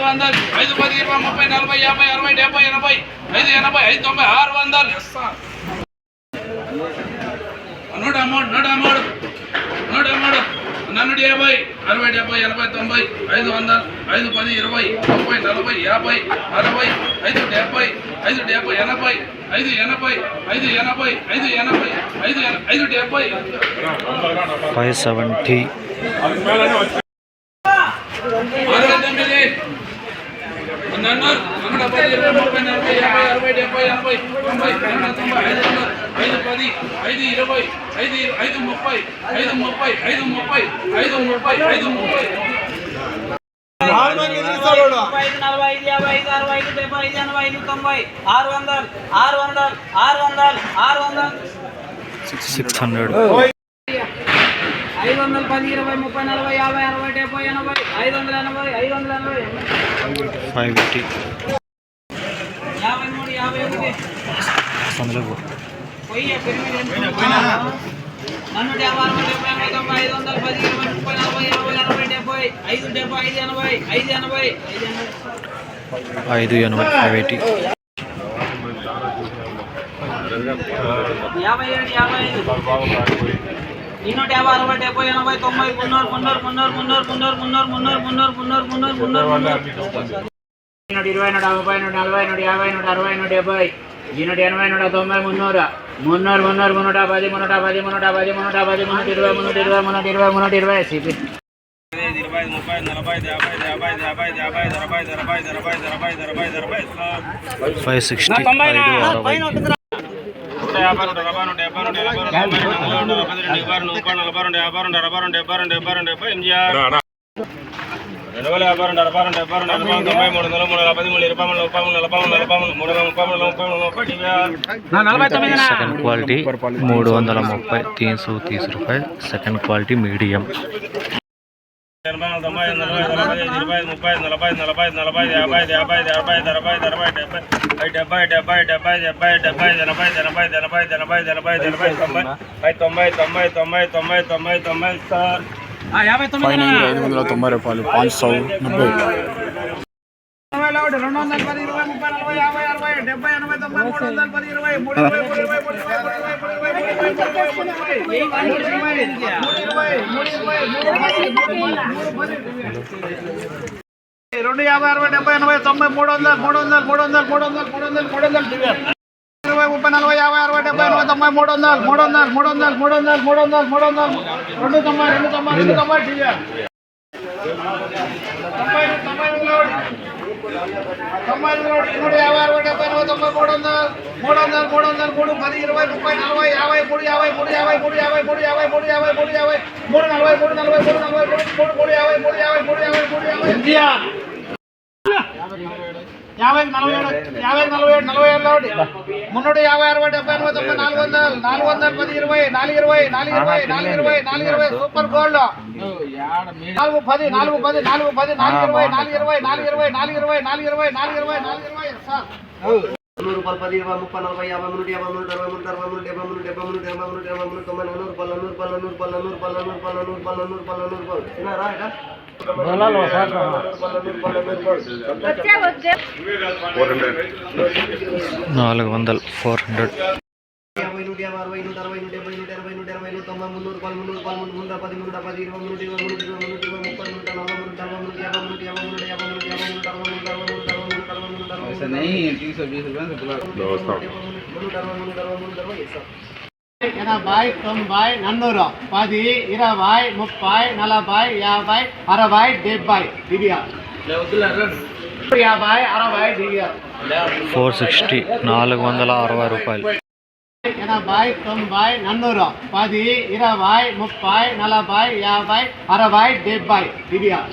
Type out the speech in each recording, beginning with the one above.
వందలు ఐదు పది ఇరవై ముప్పై నలభై యాభై అరవై డెబ్బై ఎనభై ఐదు ఎనభై ఐదు తొంభై ఆరు వందలు నూట మూడు నూట మూడు నూట మూడు నన్నుడు యాభై అరవై డెబ్బై ఎనభై తొంభై ఐదు వందలు ఐదు పది ఇరవై ముప్పై నలభై యాభై అరవై ఐదు డెబ్బై ఐదు డెబ్బై ఎనభై ఐదు ఎనభై ఐదు ఎనభై ఐదు ఎనభై ఐదు ఐదు డెబ్బై ఫైవ్ సెవెంటీ అరవై తొమ్మిది నన్ను నూట పది ఇరవై ముప్పై నలభై యాభై అరవై డెబ్బై ఎనభై తొంభై నూట తొంభై ఐదు వందలు ఐదు పది ఐదు ఇరవై ఐదు ఐదు ముప్పై ఐదు ముప్పై ఐదు ముప్పై ఐదు ముప్పై ఐదు ముప్పై. ముప్పై ఐదు నలభై ఐదు యాభై ఐదు అరవై ఐదు డెబ్బై ఐదు ఎనభై ఐదు తొంభై ఆరు వందలు ఆరు వందలు ఆరు వందలు ఆరు వందలు సిక్స్ హండ్రెడ్. ఐదు వందలు పది ఇరవై ముప్పై నలభై యాభై అరవై డెబ్బై ఎనభై ఐదు వందల ఎనభై ఐదు వందల ఎనభై. ఫైవ్ ఎయిటీ యాభై మూడు యాభై ఒకటి అందులో పొయ్యి పెరిమి నన్ను డెబ్బై అరవై డెబ్బై ఎనభై తొంభై ఐదు వందలు పది ఇరవై ముప్పై నలభై యాభై అరవై డెబ్బై ఐదు డెబ్బై ఐదు ఎనభై ఐదు ఐదు ఫైవ్ ఎయిటీ యాభై ఏడు యాభై ఐదు నూట ఇరవై నూట యాభై నూట అరవై నూట డెబ్బై నూట ఎనభై నూట తొంభై మున్నూరు మున్నూరు మున్నూరు మున్నూట పది మున్నూట పది మున్నూట పది మున్నూట పది మున్నూట ఇరవై మున్నూట ఇరవై మున్నూట ఇరవై మున్నూట ఇరవై సిపి ఇరవై ముప్పై నలభై యాభై యాభై యాభై యాభై అరవై అరవై అరవై అరవై అరవై అరవై ఫైవ్ సిక్స్టీ అరవై యాభై నూట డెబ్బై నూట నలభై నూట డెబ్బై రెండు ముప్పై నలభై నలభై రెండు యాభై రెండు అరవై రెండు డెబ్బై రెండు డెబ్బై రెండు డెబ్బై ఎనిమిది వేల యాభై రెండు అరవై రెండు డెబ్బై రెండు ఎనభై తొంభై మూడు వందల మూడు వందల పది మూడు ఇరవై మూడు ముప్పై మూడు నలభై మూడు నలభై మూడు మూడు వందల ముప్పై మూడు ముప్పై మూడు ముప్పై ఇరవై సెకండ్ క్వాలిటీ మూడు వందల ముప్పై తీన్ సూ తీస్ రూపాయలు సెకండ్ క్వాలిటీ మీడియం ఎనభై నాలుగు తొంభై ఐదు నలభై ఐదు నలభై ఐదు ఇరవై ఐదు ముప్పై ఐదు నలభై ఐదు నలభై ఐదు నలభై ఐదు యాభై ఐదు యాభై ఐదు అరవై ఐదు అరవై ఐదు అరవై డెబ్బై డెబ్బై డెబ్బై డెబ్బై డెబ్బై డెబ్బై ఎనభై ఎనభై ఎనభై ఎనభై ఎనభై ఎనభై తొంభై ఐదు తొంభై తొంభై తొంభై తొంభై తొంభై తొంభై సార్ ఫైన్ ఐదు వందల తొంభై రూపాయలు పాంచ్ సౌ ముప్పై రెండు యాభై అరవై డెబ్బై ఎనభై తొంభై మూడు వందలు మూడు వందలు మూడు వందలు మూడు వందలు మూడు వందలు మూడు వందలు తొంభై మూడు వందలు మూడు వందలు మూడు వందలు మూడు వందలు మూడు వందలు మూడు వందలు రెండు తొంభై రెండు తొంభై రెండు తొంభై టీవీఆర్ తొంభై తొంభై ఒకటి తొంభై ఒకటి యాభై అరవై డెబ్బై ఎనభై తొంభై మూడు వందలు మూడు వందలు మూడు వందలు మూడు పది ఇరవై ముప్పై నలభై యాభై మూడు యాభై మూడు యాభై మూడు యాభై మూడు యాభై మూడు యాభై మూడు యాభై మూడు నలభై మూడు నలభై మూడు నలభై మూడు మూడు మూడు యాభై మూడు యాభై మూడు యాభై మూడు యాభై యాభై నలభై ఏడు యాభై నలభై ఏడు నలభై ఏడు ఒకటి మున్నూట యాభై అరవై డెబ్బై ఎనభై తొంభై నాలుగు వందలు నాలుగు వందలు పది ఇరవై నాలుగు ఇరవై నాలుగు ఇరవై నాలుగు ఇరవై నాలుగు ఇరవై సూపర్ గోల్డ్ నాలుగు పది నాలుగు పది నాలుగు పది నాలుగు ఇరవై నాలుగు ఇరవై నాలుగు ఇరవై నాలుగు ఇరవై నాలుగు ఇరవై నాలుగు ఇరవై నాలుగు ఇరవై సార్ నూరు రూపాయలు పది ఇరవై ముప్పై నలభై యాభై మూడు యాభై మూడు అరవై మూడు అరవై మూడు డెబ్బై మూడు డెబ్బై మూడు ఎనభై మూడు ఎనభై మూడు తొంభై నూరు రూపాయలు నూరు రూపాయలు నూరు రూపాయలు నూరు రూపాయలు నూరు రూపాయలు నూరు రూపాయలు నూరు రూపాయలు నూరు రూపాయలు తిన్నారా ఇక? నూరు రూపాయలు నూరు రూపాయలు నూరు రూపాయలు నాలుగు వందలు ఫోర్ హండ్రెడ్ యాభై నూట యాభై అరవై నూట అరవై నూట డెబ్బై నూట ఎనభై నూట ఎనభై నూట తొంభై మున్నూరు రూపాయలు మున్నూరు రూపాయలు మున్నూరు మున్నూర పది మున్నూర పది ఇరవై మూడు ఇరవై మూడు ఇరవై మూడు ఇరవై ముప్పై నూట నలభై మూడు అరవై మూడు యాభై మూడు యాభై మూడు యాభై మూడు యాభై మూడు అరవై మూడు అరవై ఎనభై తొంభై నన్నూరు పది ఇరవై ముప్పై నలభై యాభై అరవై డెబ్బై దివ్యార్ యాభై అరవై దివ్యార్ ఫోర్ సిక్స్టీ నాలుగు వందల అరవై రూపాయలు ఎనభై తొంభై నన్నూరు పది ఇరవై ముప్పై నలభై యాభై అరవై డెబ్బై దివ్యార్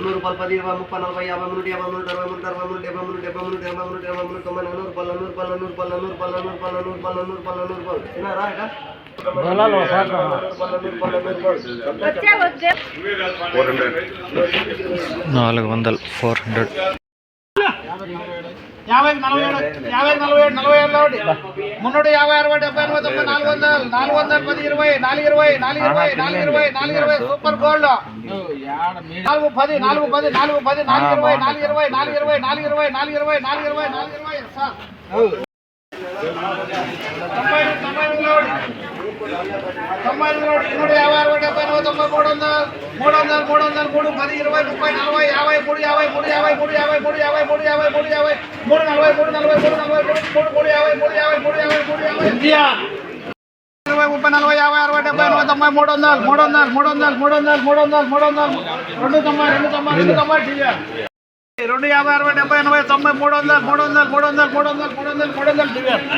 నూరు రూపాయలు పది ఇరవై ముప్పై నలభై యాభై మూడు యాభై మూడు అరవై మూడు అరవై మూడు డెబ్బై మూడు డెబ్బై మూడు డెబ్బై మూడు డెబ్బై మూడు తొంభై నూరు రూపాయలు నూరు రూపాయలు నూరు రూపాయలు నూరు రూపాయలు నూరు రూపాయలు నూరు రూపాయలు నూరు రూపాయలు నూరు రూపాయలు తిన్నారా ఇక? నాలుగు వందలు ఫోర్ హండ్రెడ్. యాభై నలభై ఏడు యాభై నలభై ఏడు నలభై ఏడు ఒకటి మున్నూట యాభై అరవై డెబ్బై ఎనభై తొంభై నాలుగు వందలు నాలుగు వందలు పది ఇరవై నాలుగు ఇరవై నాలుగు ఇరవై నాలుగు ఇరవై నాలుగు ఇరవై సూపర్ గోల్డ్. నాలుగు పది నాలుగు పది నాలుగు పది నాలుగు ఇరవై నాలుగు ఇరవై నాలుగు ఇరవై నాలుగు ఇరవై నాలుగు ఇరవై నాలుగు ఇరవై నాలుగు ఇరవై. సార్. తొంభై తొంభై ఒకటి తొంభై ఒకటి నూట యాభై అరవై డెబ్బై ఎనభై తొంభై మూడు వందలు మూడు వందలు మూడు వందలు మూడు పది ఇరవై ముప్పై నలభై యాభై మూడు యాభై మూడు యాభై మూడు యాభై మూడు యాభై మూడు యాభై మూడు యాభై మూడు నలభై మూడు నలభై మూడు నలభై మూడు మూడు మూడు యాభై మూడు యాభై మూడు యాభై మూడు యాభై ఇరవై ముప్పై నలభై యాభై అరవై డెబ్బై ఎనభై తొంభై మూడు వందలు మూడు వందలు మూడు వందలు మూడు వందలు మూడు వందలు మూడు వందలు రెండు తొంభై రెండు తొంభై రెండు తొంభై రెండు యాభై అరవై డెబ్బై ఎనభై తొంభై మూడు వందలు మూడు వందలు మూడు వందలు మూడు వందలు మూడు వందలు మూడు వందలు